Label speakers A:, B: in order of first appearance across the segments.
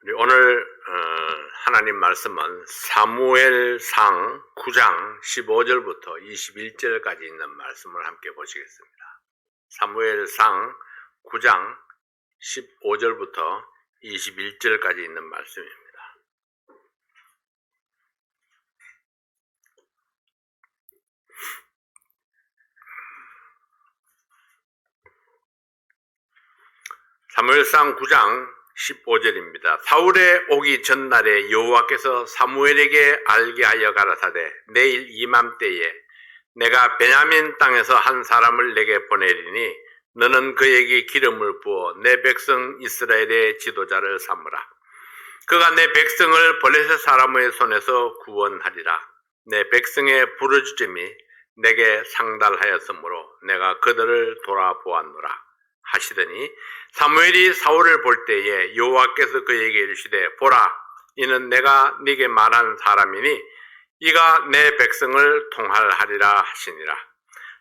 A: 우리 오늘 어, 하나님 말씀은 사무엘상 9장 15절부터 21절까지 있는 말씀을 함께 보시겠습니다. 사무엘상 9장 15절부터 21절까지 있는 말씀입니다. 사무엘상 9장 15절입니다. 사울의 오기 전날에 여호와께서 사무엘에게 알게 하여 가라사대 내일 이맘때에 내가 베냐민 땅에서 한 사람을 내게 보내리니 너는 그에게 기름을 부어 내 백성 이스라엘의 지도자를 삼으라. 그가 내 백성을 블레셋 사람의 손에서 구원하리라. 내 백성의 부르짖음이 내게 상달하였으므로 내가 그들을 돌아보았노라. 하시더니 사무엘이 사울을 볼 때에 여호와께서 그에게 이르시되 보라 이는 내가 네게 말한 사람이니 이가 내 백성을 통할하리라 하시니라.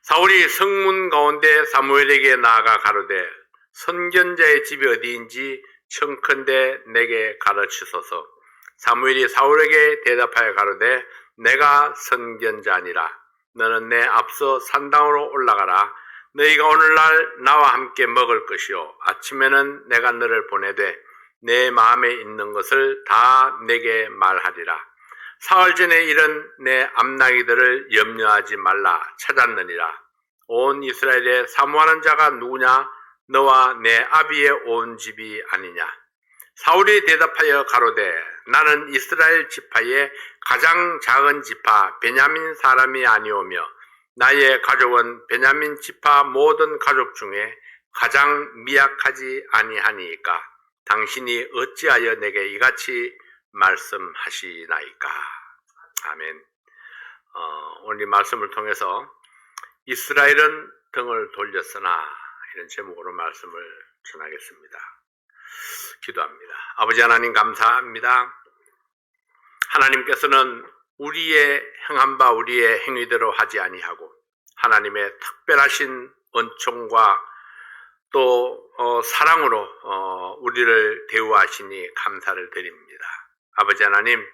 A: 사울이 성문 가운데 사무엘에게 나아가 가로되 선견자의 집이 어디인지 청컨대 내게 가르치소서. 사무엘이 사울에게 대답하여 가로되 내가 선견자니라. 너는 내 앞서 산당으로 올라가라 너희가 오늘날 나와 함께 먹을 것이요. 아침에는 내가 너를 보내되 내 마음에 있는 것을 다 내게 말하리라. 사흘 전에 이런 내 암나기들을 염려하지 말라 찾았느니라. 온 이스라엘에 사모하는 자가 누구냐? 너와 내 아비의 온 집이 아니냐? 사울이 대답하여 가로되 나는 이스라엘 지파의 가장 작은 지파 베냐민 사람이 아니오며 나의 가족은 베냐민 지파 모든 가족 중에 가장 미약하지 아니하니까 당신이 어찌하여 내게 이같이 말씀하시나이까 아멘. 어, 오늘 이 말씀을 통해서 이스라엘은 등을 돌렸으나 이런 제목으로 말씀을 전하겠습니다. 기도합니다. 아버지 하나님 감사합니다. 하나님께서는 우리의 바 우리의 행위대로 하지 아니하고 하나님의 특별하신 은총과 또 어, 사랑으로 어, 우리를 대우하시니 감사를 드립니다. 아버지 하나님,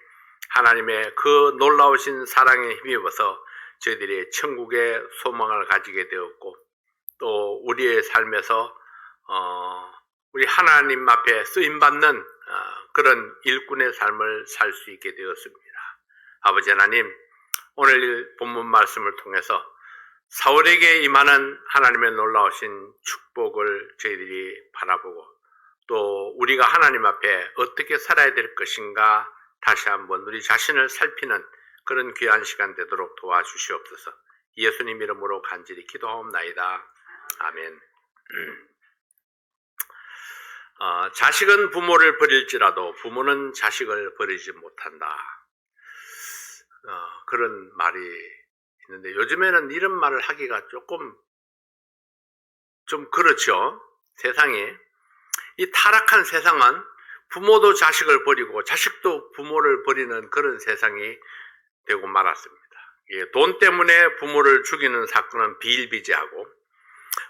A: 하나님의 그 놀라우신 사랑에 힘입어서 저희들이 천국의 소망을 가지게 되었고 또 우리의 삶에서 어, 우리 하나님 앞에 쓰임 받는 어, 그런 일꾼의 삶을 살 수 있게 되었습니다. 아버지 하나님, 오늘 본문 말씀을 통해서 사울에게 임하는 하나님의 놀라우신 축복을 저희들이 바라보고 또 우리가 하나님 앞에 어떻게 살아야 될 것인가 다시 한번 우리 자신을 살피는 그런 귀한 시간 되도록 도와주시옵소서. 예수님 이름으로 간절히 기도하옵나이다. 아멘. 어, 자식은 부모를 버릴지라도 부모는 자식을 버리지 못한다. 어, 그런 말이 있는데 요즘에는 이런 말을 하기가 조금 좀 그렇죠. 세상이 이 타락한 세상은 부모도 자식을 버리고 자식도 부모를 버리는 그런 세상이 되고 말았습니다. 예, 돈 때문에 부모를 죽이는 사건은 비일비재하고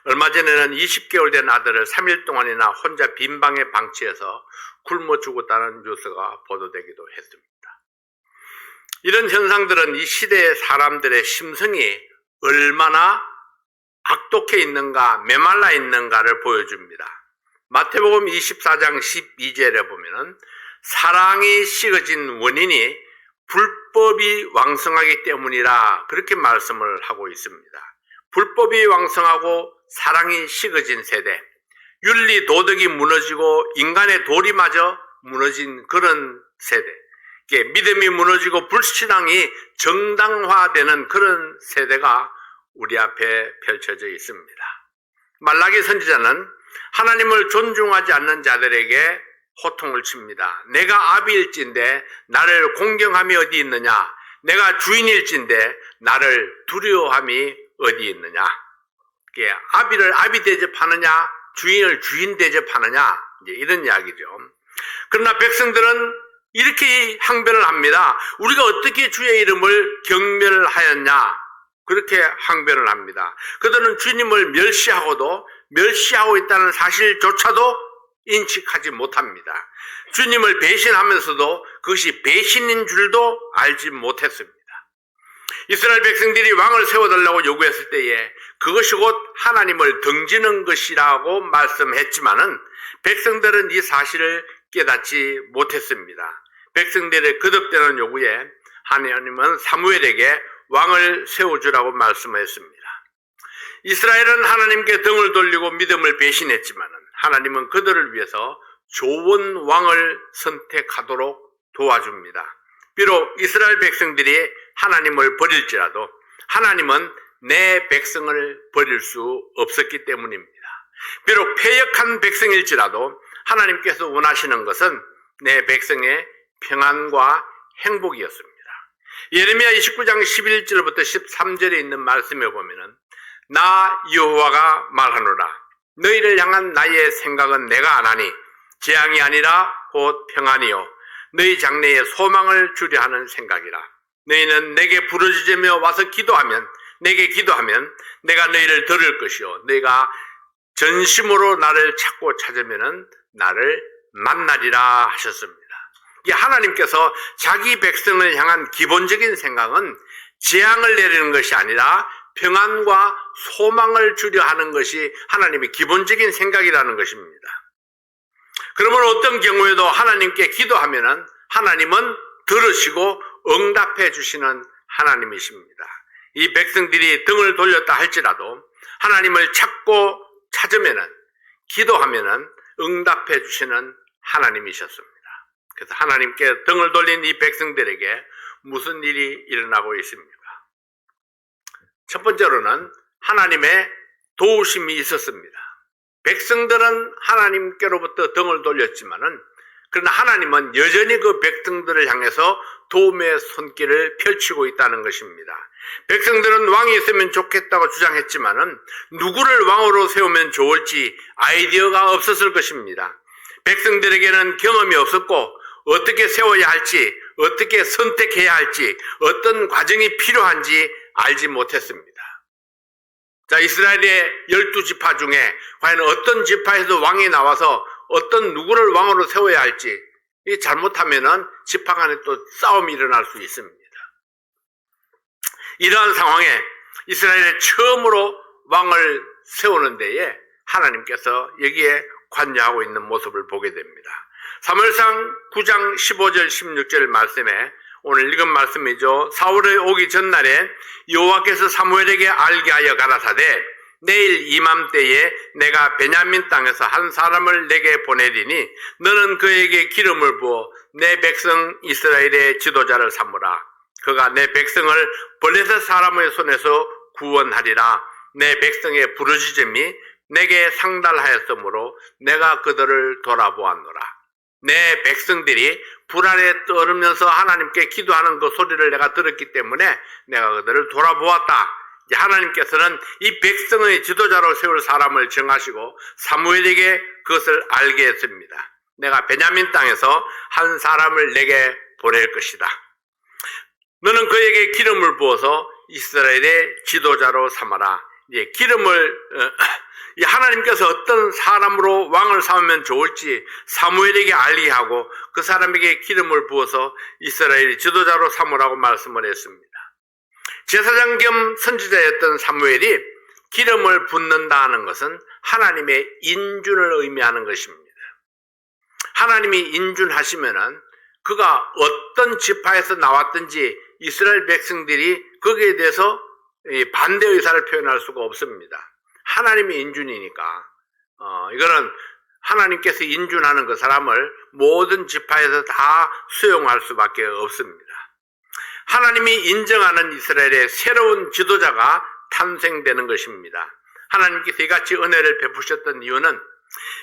A: 얼마 전에는 20개월 된 아들을 3일 동안이나 혼자 빈 방에 방치해서 굶어 죽었다는 뉴스가 보도되기도 했습니다. 이런 현상들은 이 시대의 사람들의 심성이 얼마나 악독해 있는가, 메말라 있는가를 보여줍니다. 마태복음 24장 12절에 보면은 사랑이 식어진 원인이 불법이 왕성하기 때문이라 그렇게 말씀을 하고 있습니다. 불법이 왕성하고 사랑이 식어진 세대, 윤리 도덕이 무너지고 인간의 도리마저 무너진 그런 세대, 믿음이 무너지고 불신앙이 정당화되는 그런 세대가 우리 앞에 펼쳐져 있습니다. 말라기 선지자는 하나님을 존중하지 않는 자들에게 호통을 칩니다. 내가 아비일진데 나를 공경함이 어디 있느냐? 내가 주인일진데 나를 두려워함이 어디 있느냐? 이게 아비를 아비 대접하느냐? 주인을 주인 대접하느냐? 이런 이야기죠. 그러나 백성들은 이렇게 항변을 합니다. 우리가 어떻게 주의 이름을 경멸하였냐? 그렇게 항변을 합니다. 그들은 주님을 멸시하고도 멸시하고 있다는 사실조차도 인식하지 못합니다. 주님을 배신하면서도 그것이 배신인 줄도 알지 못했습니다. 이스라엘 백성들이 왕을 세워달라고 요구했을 때에 그것이 곧 하나님을 등지는 것이라고 말씀했지만은 백성들은 이 사실을 깨닫지 못했습니다. 백성들의 거듭되는 요구에 하나님은 사무엘에게 왕을 세워주라고 말씀했습니다. 이스라엘은 하나님께 등을 돌리고 믿음을 배신했지만 하나님은 그들을 위해서 좋은 왕을 선택하도록 도와줍니다. 비록 이스라엘 백성들이 하나님을 버릴지라도 하나님은 내 백성을 버릴 수 없었기 때문입니다. 비록 패역한 백성일지라도 하나님께서 원하시는 것은 내 백성의 평안과 행복이었습니다. 예레미야 29장 11절부터 13절에 있는 말씀에 보면은 나 여호와가 말하노라 너희를 향한 나의 생각은 내가 안하니 재앙이 아니라 곧 평안이요 너희 장래에 소망을 주려 하는 생각이라 너희는 내게 부르짖으며 와서 기도하면 내게 기도하면 내가 너희를 들을 것이요 너희가 전심으로 나를 찾고 찾으면은 나를 만나리라 하셨습니다. 이 하나님께서 자기 백성을 향한 기본적인 생각은 재앙을 내리는 것이 아니라 평안과 소망을 주려 하는 것이 하나님의 기본적인 생각이라는 것입니다. 그러면 어떤 경우에도 하나님께 기도하면은 하나님은 들으시고 응답해 주시는 하나님이십니다. 이 백성들이 등을 돌렸다 할지라도 하나님을 찾고 찾으면은 기도하면은 응답해 주시는 하나님이셨습니다. 그래서 하나님께 등을 돌린 이 백성들에게 무슨 일이 일어나고 있습니까? 첫 번째로는 하나님의 도우심이 있었습니다. 백성들은 하나님께로부터 등을 돌렸지만은 그러나 하나님은 여전히 그 백성들을 향해서 도움의 손길을 펼치고 있다는 것입니다. 백성들은 왕이 있으면 좋겠다고 주장했지만은 누구를 왕으로 세우면 좋을지 아이디어가 없었을 것입니다. 백성들에게는 경험이 없었고 어떻게 세워야 할지, 어떻게 선택해야 할지, 어떤 과정이 필요한지 알지 못했습니다. 자, 이스라엘의 열두 지파 중에 과연 어떤 지파에서 왕이 나와서 어떤 누구를 왕으로 세워야 할지, 이 잘못하면은 지파 간에 또 싸움이 일어날 수 있습니다. 이러한 상황에 이스라엘의 처음으로 왕을 세우는 데에 하나님께서 여기에 관여하고 있는 모습을 보게 됩니다. 3월상 9장 15절 16절 말씀에 오늘 읽은 말씀이죠. 사울의 오기 전날에 여호와께서 사무엘에게 알게 하여 가라사대 내일 이맘때에 내가 베냐민 땅에서 한 사람을 내게 보내리니 너는 그에게 기름을 부어 내 백성 이스라엘의 지도자를 삼으라. 그가 내 백성을 벌레셋 사람의 손에서 구원하리라. 내 백성의 부르짖음이 내게 상달하였으므로 내가 그들을 돌아보았노라. 내 백성들이 불안에 떨으면서 하나님께 기도하는 그 소리를 내가 들었기 때문에 내가 그들을 돌아보았다. 하나님께서는 이 백성의 지도자로 세울 사람을 정하시고 사무엘에게 그것을 알게 했습니다. 내가 베냐민 땅에서 한 사람을 내게 보낼 것이다. 너는 그에게 기름을 부어서 이스라엘의 지도자로 삼아라. 예, 기름을 어, 하나님께서 어떤 사람으로 왕을 삼으면 좋을지 사무엘에게 알리게 하고 그 사람에게 기름을 부어서 이스라엘의 지도자로 삼으라고 말씀을 했습니다. 제사장 겸 선지자였던 사무엘이 기름을 붓는다는 것은 하나님의 인준을 의미하는 것입니다. 하나님이 인준하시면은 그가 어떤 지파에서 나왔든지 이스라엘 백성들이 거기에 대해서 반대 의사를 표현할 수가 없습니다. 하나님의 인준이니까 어, 이거는 하나님께서 인준하는 그 사람을 모든 지파에서 다 수용할 수밖에 없습니다. 하나님이 인정하는 이스라엘의 새로운 지도자가 탄생되는 것입니다. 하나님께서 이같이 은혜를 베푸셨던 이유는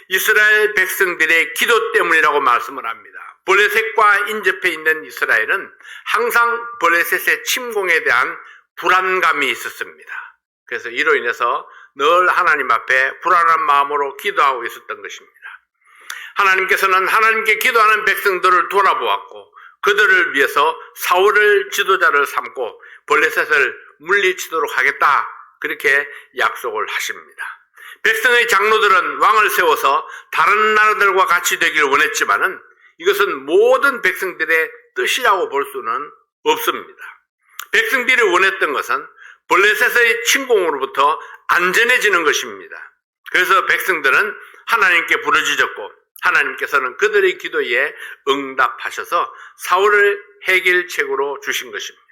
A: 이스라엘 백성들의 기도 때문이라고 말씀을 합니다. 블레셋과 인접해 있는 이스라엘은 항상 블레셋의 침공에 대한 불안감이 있었습니다. 그래서 이로 인해서 늘 하나님 앞에 불안한 마음으로 기도하고 있었던 것입니다. 하나님께서는 하나님께 기도하는 백성들을 돌아보았고 그들을 위해서 사울을 지도자를 삼고 블레셋을 물리치도록 하겠다 그렇게 약속을 하십니다. 백성의 장로들은 왕을 세워서 다른 나라들과 같이 되기를 원했지만은 이것은 모든 백성들의 뜻이라고 볼 수는 없습니다. 백성들이 원했던 것은 블레셋의 침공으로부터 안전해지는 것입니다. 그래서 백성들은 하나님께 부르짖었고 하나님께서는 그들의 기도에 응답하셔서 사울을 해결책으로 주신 것입니다.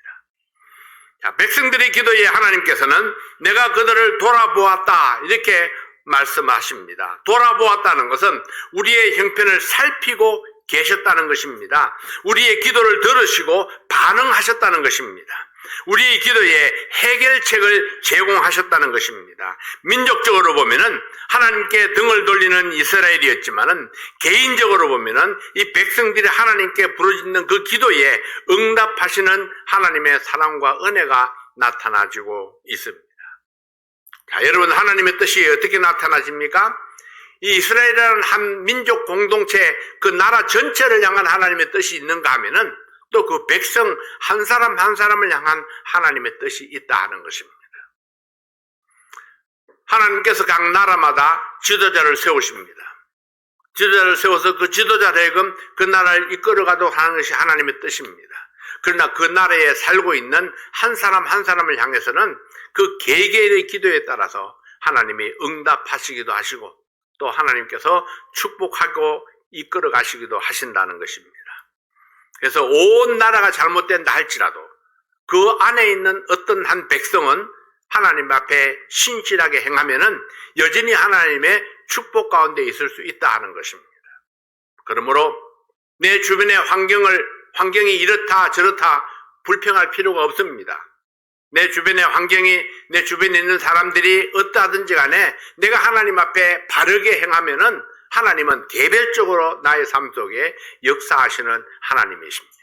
A: 자, 백성들의 기도에 하나님께서는 내가 그들을 돌아보았다 이렇게 말씀하십니다. 돌아보았다는 것은 우리의 형편을 살피고 계셨다는 것입니다. 우리의 기도를 들으시고 반응하셨다는 것입니다. 우리의 기도에 해결책을 제공하셨다는 것입니다. 민족적으로 보면은 하나님께 등을 돌리는 이스라엘이었지만은 개인적으로 보면은 이 백성들이 하나님께 부르짖는 그 기도에 응답하시는 하나님의 사랑과 은혜가 나타나지고 있습니다. 자, 여러분 하나님의 뜻이 어떻게 나타나집니까? 이 이스라엘이라는 한 민족 공동체 그 나라 전체를 향한 하나님의 뜻이 있는가 하면은 또 그 백성 한 사람 한 사람을 향한 하나님의 뜻이 있다 하는 것입니다. 하나님께서 각 나라마다 지도자를 세우십니다. 지도자를 세워서 그 지도자를 하여금 그 나라를 이끌어가도록 하는 것이 하나님의 뜻입니다. 그러나 그 나라에 살고 있는 한 사람 한 사람을 향해서는 그 개개인의 기도에 따라서 하나님이 응답하시기도 하시고 또 하나님께서 축복하고 이끌어 가시기도 하신다는 것입니다. 그래서 온 나라가 잘못된다 할지라도 그 안에 있는 어떤 한 백성은 하나님 앞에 신실하게 행하면은 여전히 하나님의 축복 가운데 있을 수 있다 하는 것입니다. 그러므로 내 주변의 환경을 환경이 이렇다 저렇다 불평할 필요가 없습니다. 내 주변의 환경이 내 주변에 있는 사람들이 어떠하든지 간에 내가 하나님 앞에 바르게 행하면은 하나님은 개별적으로 나의 삶 속에 역사하시는 하나님이십니다.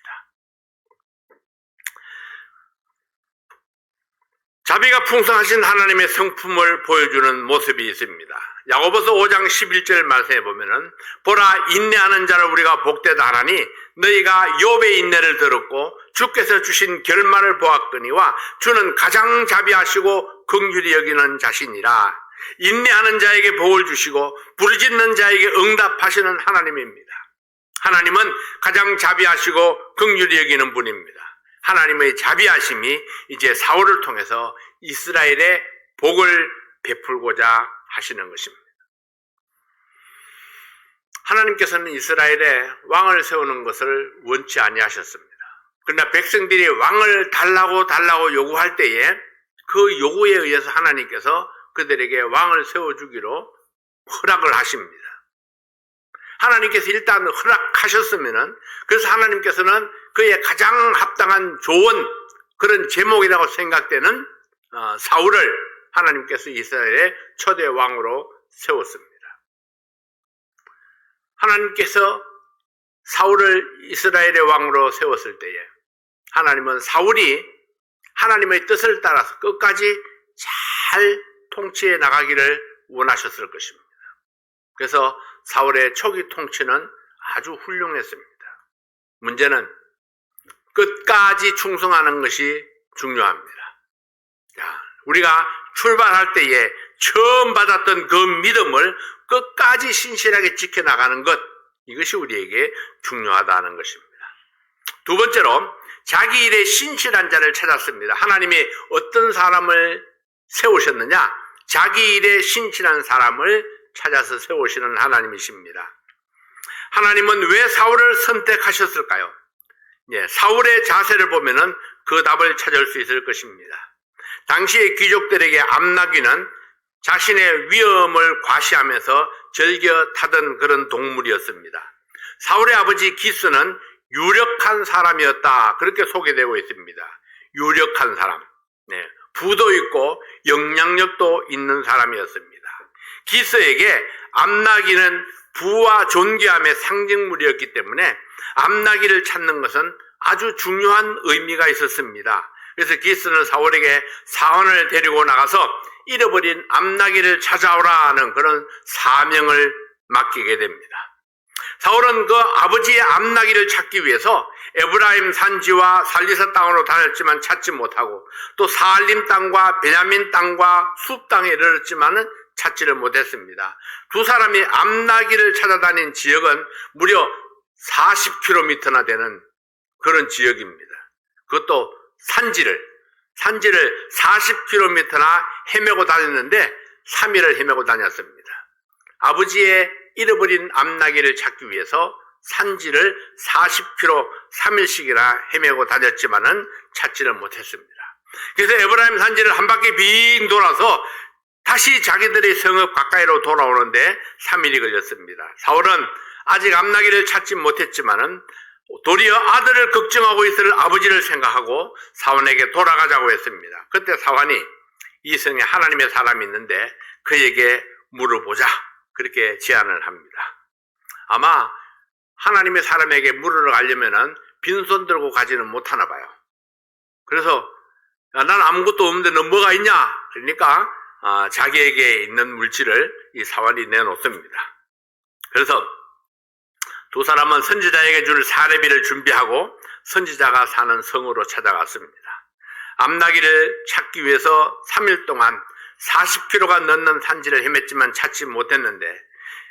A: 자비가 풍성하신 하나님의 성품을 보여주는 모습이 있습니다. 야고보서 5장 11절 말씀에 보면은 보라 인내하는 자를 우리가 복되다 하나니 너희가 욥의 인내를 들었고 주께서 주신 결말을 보았거니와 주는 가장 자비하시고 긍휼히 여기는 자신이라 인내하는 자에게 복을 주시고 부르짖는 자에게 응답하시는 하나님입니다. 하나님은 가장 자비하시고 긍휼히 여기는 분입니다. 하나님의 자비하심이 이제 사울을 통해서 이스라엘의 복을 베풀고자 하시는 것입니다. 하나님께서는 이스라엘에 왕을 세우는 것을 원치 아니하셨습니다. 그러나 백성들이 왕을 달라고 달라고 요구할 때에 그 요구에 의해서 하나님께서 그들에게 왕을 세워주기로 허락을 하십니다. 하나님께서 일단 허락하셨으면은 그래서 하나님께서는 그의 가장 합당한 좋은 그런 제목이라고 생각되는 어, 사울을 하나님께서 이스라엘의 초대 왕으로 세웠습니다. 하나님께서 사울을 이스라엘의 왕으로 세웠을 때에 하나님은 사울이 하나님의 뜻을 따라서 끝까지 잘 통치해 나가기를 원하셨을 것입니다. 그래서 사울의 초기 통치는 아주 훌륭했습니다. 문제는 끝까지 충성하는 것이 중요합니다. 자, 우리가 출발할 때에 처음 받았던 그 믿음을 끝까지 신실하게 지켜나가는 것, 이것이 우리에게 중요하다는 것입니다. 두 번째로, 자기 일에 신실한 자를 찾았습니다. 하나님이 어떤 사람을 세우셨느냐? 자기 일에 신실한 사람을 찾아서 세우시는 하나님이십니다. 하나님은 왜 사울을 선택하셨을까요? 예, 사울의 자세를 보면은 그 답을 찾을 수 있을 것입니다. 당시의 귀족들에게 암나귀는 자신의 위험을 과시하면서 즐겨 타던 그런 동물이었습니다. 사울의 아버지 기스는 유력한 사람이었다. 그렇게 소개되고 있습니다. 유력한 사람. 네. 부도 있고 영향력도 있는 사람이었습니다. 기스에게 암나기는 부와 존귀함의 상징물이었기 때문에 암나기를 찾는 것은 아주 중요한 의미가 있었습니다. 그래서 기스는 사울에게 사원을 데리고 나가서 잃어버린 암나기를 찾아오라는 그런 사명을 맡기게 됩니다. 사울은 그 아버지의 암나기를 찾기 위해서 에브라임 산지와 살리사 땅으로 다녔지만 찾지 못하고 또 사알림 땅과 베냐민 땅과 숲 땅에 이르렀지만은 찾지를 못했습니다. 두 사람이 암나기를 찾아다닌 지역은 무려 40km나 되는 그런 지역입니다. 그것도 산지를, 산지를 40km나 헤매고 다녔는데 3일을 헤매고 다녔습니다. 아버지의 잃어버린 암나기를 찾기 위해서 산지를 40km 3일씩이나 헤매고 다녔지만은 찾지를 못했습니다. 그래서 에브라임 산지를 한 바퀴 빙 돌아서 다시 자기들의 성읍 가까이로 돌아오는데 3일이 걸렸습니다. 사울은 아직 암나기를 찾지 못했지만은 도리어 아들을 걱정하고 있을 아버지를 생각하고 사원에게 돌아가자고 했습니다. 그때 사원이 이 성에 하나님의 사람이 있는데 그에게 물어보자. 그렇게 제안을 합니다. 아마 하나님의 사람에게 물으러 가려면은 빈손 들고 가지는 못하나 봐요. 그래서 야, 난 아무것도 없는데 너 뭐가 있냐? 그러니까 아, 자기에게 있는 물질을 이 사원이 내놓습니다. 그래서 두 사람은 선지자에게 줄 사례비를 준비하고 선지자가 사는 성으로 찾아갔습니다. 암나기를 찾기 위해서 3일 동안 40km가 넘는 산지를 헤맸지만 찾지 못했는데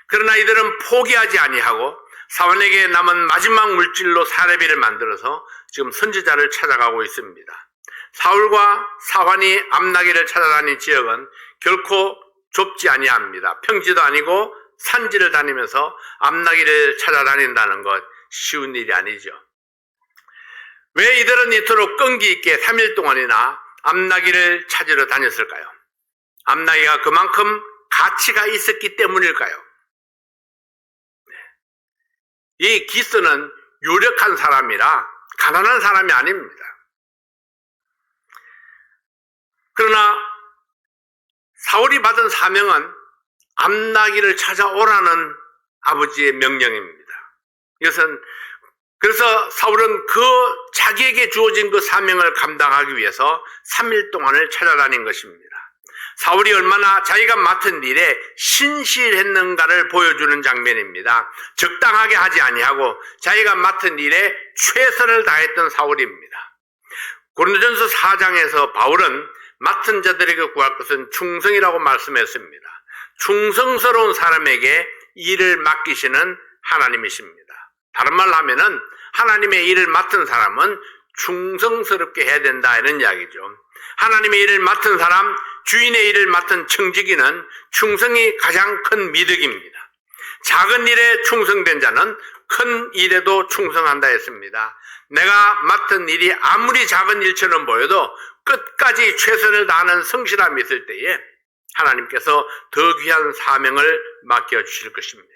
A: 그러나 이들은 포기하지 아니하고 사원에게 남은 마지막 물질로 사례비를 만들어서 지금 선지자를 찾아가고 있습니다. 사울과 사환이 암나기를 찾아다닌 지역은 결코 좁지 아니합니다. 평지도 아니고 산지를 다니면서 암나기를 찾아다닌다는 것 쉬운 일이 아니죠. 왜 이들은 이토록 끈기 있게 3일 동안이나 암나기를 찾으러 다녔을까요? 암나기가 그만큼 가치가 있었기 때문일까요? 네. 이 기스는 유력한 사람이라 가난한 사람이 아닙니다. 그러나 사울이 받은 사명은 암나기를 찾아오라는 아버지의 명령입니다. 이것은 그래서 사울은 그 자기에게 주어진 그 사명을 감당하기 위해서 3일 동안을 찾아다닌 것입니다. 사울이 얼마나 자기가 맡은 일에 신실했는가를 보여주는 장면입니다. 적당하게 하지 아니하고 자기가 맡은 일에 최선을 다했던 사울입니다. 고린도전서 4장에서 바울은 맡은 자들에게 구할 것은 충성이라고 말씀했습니다. 충성스러운 사람에게 일을 맡기시는 하나님이십니다. 다른 말로 하면은 하나님의 일을 맡은 사람은 충성스럽게 해야 된다 이런 이야기죠. 하나님의 일을 맡은 사람, 주인의 일을 맡은 청지기는 충성이 가장 큰 미덕입니다. 작은 일에 충성된 자는 큰 일에도 충성한다 했습니다. 내가 맡은 일이 아무리 작은 일처럼 보여도 끝까지 최선을 다하는 성실함이 있을 때에 하나님께서 더 귀한 사명을 맡겨주실 것입니다.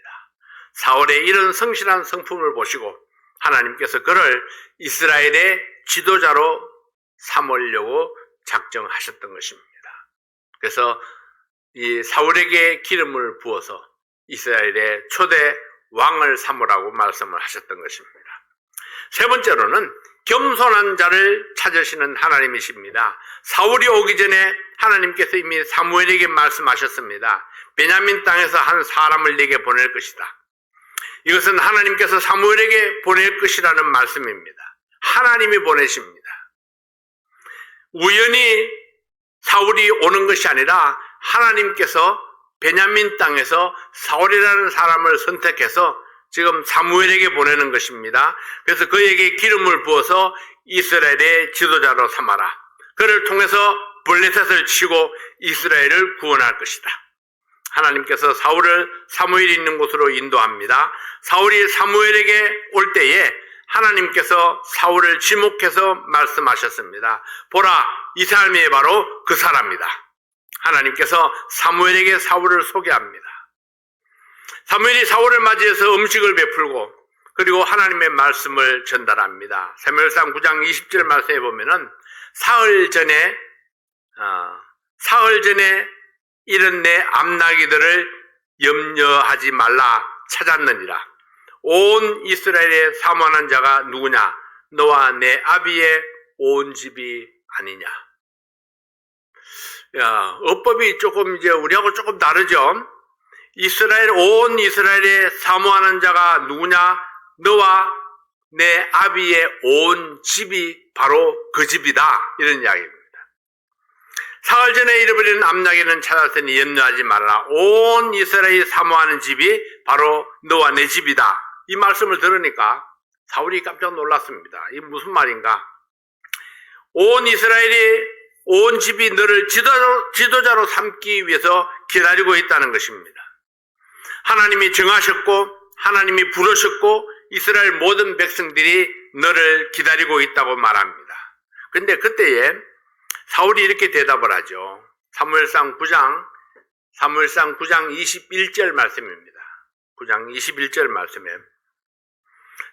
A: 사월의 이런 성실한 성품을 보시고 하나님께서 그를 이스라엘의 지도자로 삼으려고 작정하셨던 것입니다. 그래서 이 사울에게 기름을 부어서 이스라엘의 초대 왕을 삼으라고 말씀을 하셨던 것입니다. 세 번째로는 겸손한 자를 찾으시는 하나님이십니다. 사울이 오기 전에 하나님께서 이미 사무엘에게 말씀하셨습니다. 베냐민 땅에서 한 사람을 내게 보낼 것이다. 이것은 하나님께서 사무엘에게 보낼 것이라는 말씀입니다. 하나님이 보내십니다. 우연히 사울이 오는 것이 아니라 하나님께서 베냐민 땅에서 사울이라는 사람을 선택해서 지금 사무엘에게 보내는 것입니다. 그래서 그에게 기름을 부어서 이스라엘의 지도자로 삼아라. 그를 통해서 블레셋을 치고 이스라엘을 구원할 것이다. 하나님께서 사울을 사무엘이 있는 곳으로 인도합니다. 사울이 사무엘에게 올 때에 하나님께서 사울을 지목해서 말씀하셨습니다. 보라, 이 사람이 바로 그 사람이다. 하나님께서 사무엘에게 사울을 소개합니다. 사무엘이 사울을 맞이해서 음식을 베풀고 그리고 하나님의 말씀을 전달합니다. 사무엘상 9장 20절 말씀에 보면은 사흘 전에 어, 사흘 전에 이런 내 암나기들을 염려하지 말라 찾았느니라. 온 이스라엘의 사모하는 자가 누구냐? 너와 내 아비의 온 집이 아니냐? 야, 어법이 조금 이제 우리하고 조금 다르죠? 이스라엘, 온 이스라엘의 사모하는 자가 누구냐? 너와 내 아비의 온 집이 바로 그 집이다. 이런 이야기입니다. 사흘 전에 잃어버린 암나기는 찾았으니 염려하지 말라. 온 이스라엘이 사모하는 집이 바로 너와 내 집이다. 이 말씀을 들으니까 사울이 깜짝 놀랐습니다. 이게 무슨 말인가? 온 이스라엘이 온 집이 너를 지도자로 삼기 위해서 기다리고 있다는 것입니다. 하나님이 정하셨고 하나님이 부르셨고 이스라엘 모든 백성들이 너를 기다리고 있다고 말합니다. 근데 그때에 사울이 이렇게 대답을 하죠. 사무엘상 9장 사무엘상 9장 21절 말씀입니다. 9장 21절 말씀에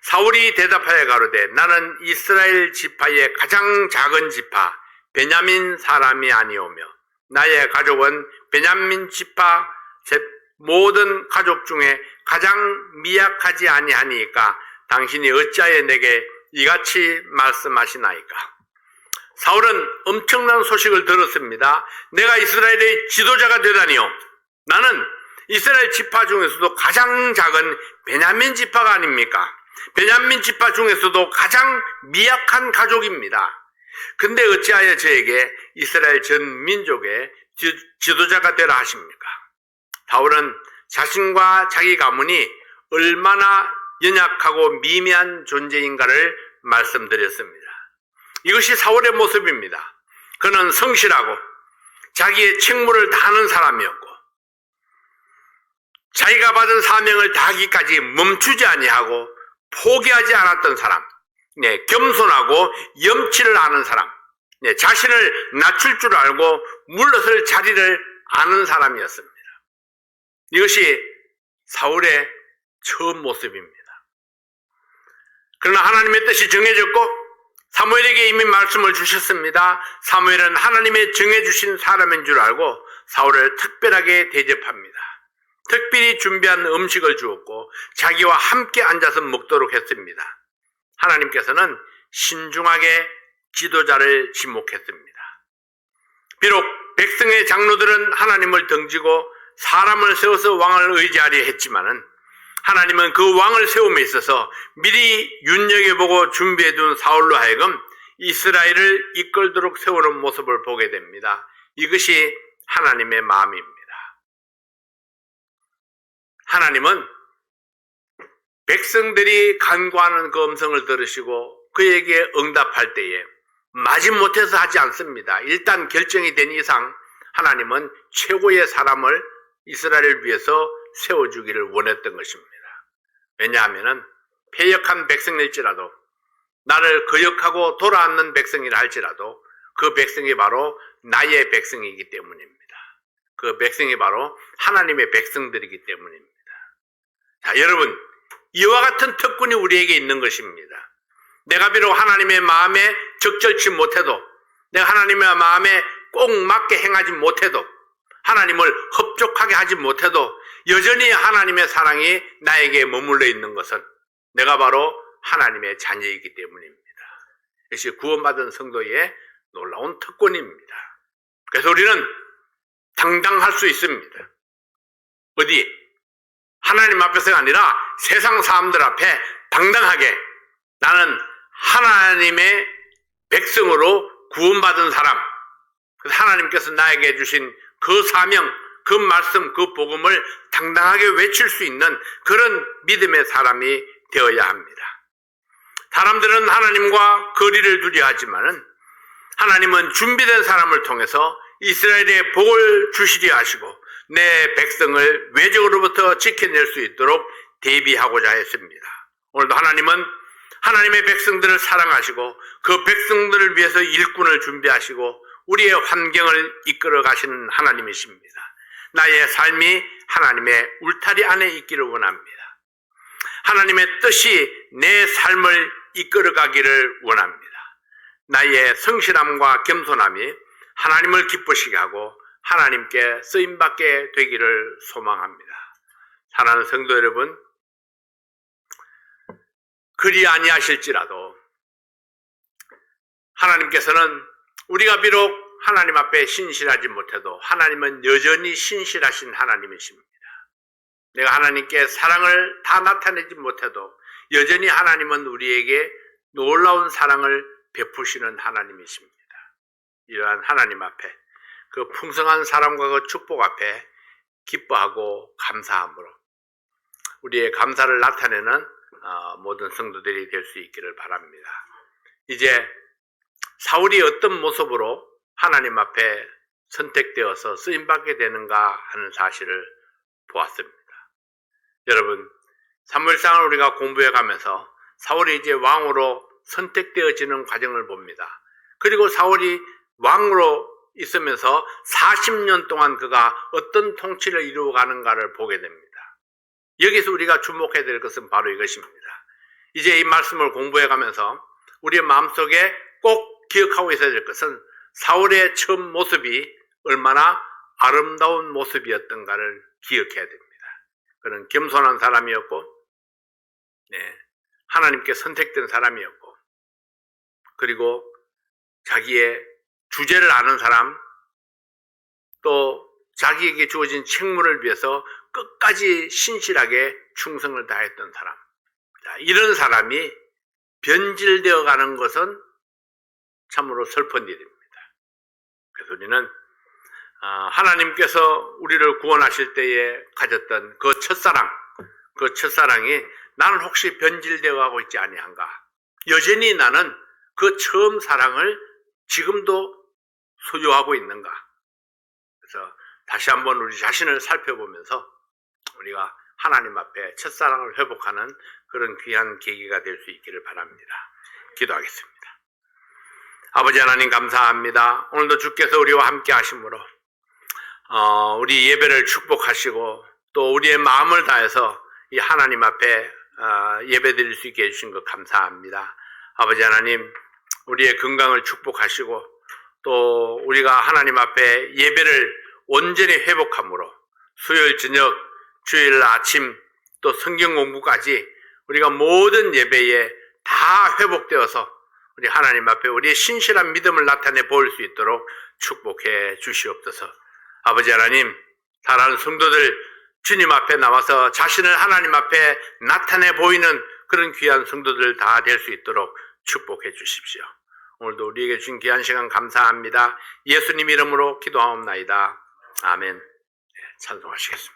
A: 사울이 대답하여 가로되 나는 이스라엘 지파의 가장 작은 지파 베냐민 사람이 아니오며 나의 가족은 베냐민 지파 제 모든 가족 중에 가장 미약하지 아니하니까 당신이 어찌하여 내게 이같이 말씀하시나이까 사울은 엄청난 소식을 들었습니다. 내가 이스라엘의 지도자가 되다니요. 나는 이스라엘 지파 중에서도 가장 작은 베냐민 지파가 아닙니까? 베냐민 지파 중에서도 가장 미약한 가족입니다. 근데 어찌하여 저에게 이스라엘 전 민족의 지- 지도자가 되라 하십니까? 사울은 자신과 자기 가문이 얼마나 연약하고 미미한 존재인가를 말씀드렸습니다. 이것이 사울의 모습입니다. 그는 성실하고 자기의 책무를 다하는 사람이었고 자기가 받은 사명을 다하기까지 멈추지 아니하고 포기하지 않았던 사람, 네, 겸손하고 염치를 아는 사람, 네, 자신을 낮출 줄 알고 물러설 자리를 아는 사람이었습니다. 이것이 사울의 처음 모습입니다. 그러나 하나님의 뜻이 정해졌고 사무엘에게 이미 말씀을 주셨습니다. 사무엘은 하나님의 정해주신 사람인 줄 알고 사울을 특별하게 대접합니다. 특별히 준비한 음식을 주었고 자기와 함께 앉아서 먹도록 했습니다. 하나님께서는 신중하게 지도자를 지목했습니다. 비록 백성의 장로들은 하나님을 등지고 사람을 세워서 왕을 의지하려 했지만은 하나님은 그 왕을 세움에 있어서 미리 윤영해보고 준비해둔 사울로 하여금 이스라엘을 이끌도록 세우는 모습을 보게 됩니다. 이것이 하나님의 마음입니다. 하나님은 백성들이 간구하는 그 음성을 들으시고 그에게 응답할 때에 마지못해서 하지 않습니다. 일단 결정이 된 이상 하나님은 최고의 사람을 이스라엘을 위해서 세워주기를 원했던 것입니다. 왜냐하면 패역한 백성일지라도 나를 거역하고 돌아앉는 백성이라 할지라도 그 백성이 바로 나의 백성이기 때문입니다. 그 백성이 바로 하나님의 백성들이기 때문입니다. 자, 여러분, 이와 같은 특권이 우리에게 있는 것입니다. 내가 비록 하나님의 마음에 적절치 못해도, 내가 하나님의 마음에 꼭 맞게 행하지 못해도, 하나님을 흡족하게 하지 못해도, 여전히 하나님의 사랑이 나에게 머물러 있는 것은 내가 바로 하나님의 자녀이기 때문입니다. 이것이 구원받은 성도의 놀라운 특권입니다. 그래서 우리는 당당할 수 있습니다. 어디? 하나님 앞에서가 아니라 세상 사람들 앞에 당당하게 나는 하나님의 백성으로 구원받은 사람, 그래서 하나님께서 나에게 주신 그 사명, 그 말씀, 그 복음을 당당하게 외칠 수 있는 그런 믿음의 사람이 되어야 합니다. 사람들은 하나님과 거리를 두려 하지만은 하나님은 준비된 사람을 통해서 이스라엘의 복을 주시려 하시고 내 백성을 외적으로부터 지켜낼 수 있도록 대비하고자 했습니다. 오늘도 하나님은 하나님의 백성들을 사랑하시고 그 백성들을 위해서 일꾼을 준비하시고 우리의 환경을 이끌어 가시는 하나님이십니다. 나의 삶이 하나님의 울타리 안에 있기를 원합니다. 하나님의 뜻이 내 삶을 이끌어 가기를 원합니다. 나의 성실함과 겸손함이 하나님을 기쁘시게 하고 하나님께 쓰임받게 되기를 소망합니다. 사랑하는 성도 여러분, 그리 아니하실지라도 하나님께서는 우리가 비록 하나님 앞에 신실하지 못해도 하나님은 여전히 신실하신 하나님이십니다. 내가 하나님께 사랑을 다 나타내지 못해도 여전히 하나님은 우리에게 놀라운 사랑을 베푸시는 하나님이십니다. 이러한 하나님 앞에 그 풍성한 사랑과 그 축복 앞에 기뻐하고 감사함으로 우리의 감사를 나타내는 어, 모든 성도들이 될 수 있기를 바랍니다. 이제 사울이 어떤 모습으로 하나님 앞에 선택되어서 쓰임받게 되는가 하는 사실을 보았습니다. 여러분, 사무엘상을 우리가 공부해 가면서 사울이 이제 왕으로 선택되어지는 과정을 봅니다. 그리고 사울이 왕으로 있으면서 40년 동안 그가 어떤 통치를 이루어 가는가를 보게 됩니다. 여기서 우리가 주목해야 될 것은 바로 이것입니다. 이제 이 말씀을 공부해 가면서 우리의 마음속에 꼭 기억하고 있어야 될 것은 사울의 처음 모습이 얼마나 아름다운 모습이었던가를 기억해야 됩니다. 그는 겸손한 사람이었고, 네, 하나님께 선택된 사람이었고, 그리고 자기의 주제를 아는 사람, 또 자기에게 주어진 책무를 위해서 끝까지 신실하게 충성을 다했던 사람. 자, 이런 사람이 변질되어 가는 것은 참으로 슬픈 일입니다. 그래서 우리는 아, 하나님께서 우리를 구원하실 때에 가졌던 그 첫사랑, 그 첫사랑이 나는 혹시 변질되어 가고 있지 아니한가? 여전히 나는 그 처음 사랑을 지금도 소유하고 있는가? 그래서 다시 한번 우리 자신을 살펴보면서 우리가 하나님 앞에 첫사랑을 회복하는 그런 귀한 계기가 될 수 있기를 바랍니다. 기도하겠습니다. 아버지 하나님 감사합니다. 오늘도 주께서 우리와 함께 하심으로 어, 우리 예배를 축복하시고 또 우리의 마음을 다해서 이 하나님 앞에 어, 예배 드릴 수 있게 해주신 것 감사합니다. 아버지 하나님 우리의 건강을 축복하시고 또 우리가 하나님 앞에 예배를 온전히 회복함으로 수요일 저녁, 주일 아침 또 성경 공부까지 우리가 모든 예배에 다 회복되어서 우리 하나님 앞에 우리의 신실한 믿음을 나타내 보일 수 있도록 축복해 주시옵소서. 아버지 하나님, 사랑하는 성도들 주님 앞에 나와서 자신을 하나님 앞에 나타내 보이는 그런 귀한 성도들 다 될 수 있도록 축복해 주십시오. 오늘도 우리에게 주신 귀한 시간 감사합니다. 예수님 이름으로 기도하옵나이다. 아멘. 네, 찬송하시겠습니다.